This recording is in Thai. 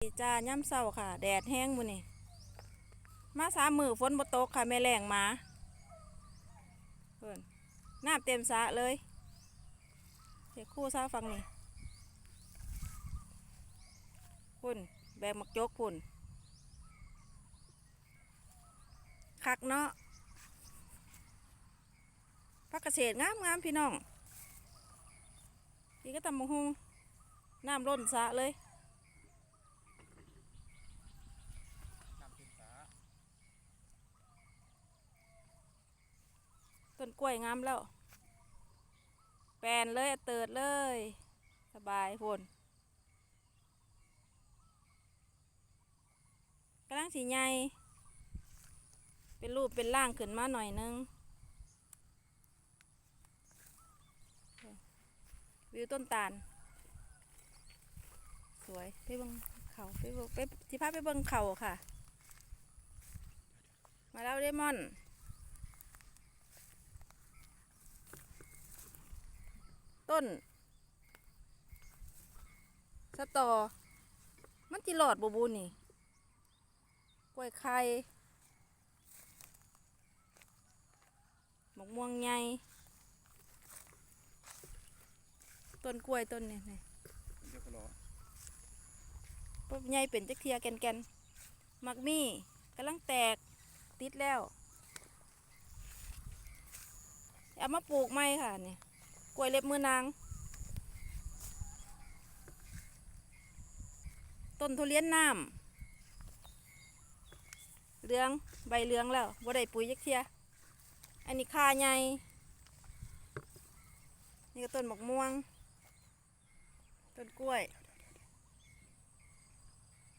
จ้าย่ำเศร้าค่ะ แดดแห้งมือนี่มาสามมือฝนบ่ตกค่ะแม่แรงมาเพิ่นน้ำเต็มสะเลยเดี๋ยวคู่ซาฟังนี่พุ่นแบกมักจกพุ่นคักเนาะพักเกษตรงามงามพี่น้องนี่ก็ตำบักฮุงน้ำล้นสะเลย ต้น กล้วยงามแล้ว แปลนเลยเติดเลย สบายพนกำลังสีใหญ่ เป็นรูปเป็นร่างขึ้นมาหน่อยนึง วิวต้นตาล สวยไปเบิ่งเขาไปเบิ่งไปสิพาไปเบิ่งเขาค่ะ มาแล้วเดมอน ต้น สตอ มันจิหลอดบูบูนี่ กล้วยไข่หมกม่วงใหญ่ต้นกล้วยต้นนี่นี่เดี๋ยวก็รอต้นใหญ่เป็นจักเทียแกนๆมักมี่กำลังแตกติดแล้ว เอามาปลูกไหมค่ะเนี่ย กล้วยเล็บมือนาง ต้นทุเรียนน้ำเหลืองใบเหลืองแล้วบ่ได้ปุ๋ยยักเทีย อันนี้คาใหญ่ นี่ก็ต้นหมกม่วง ต้นกล้วย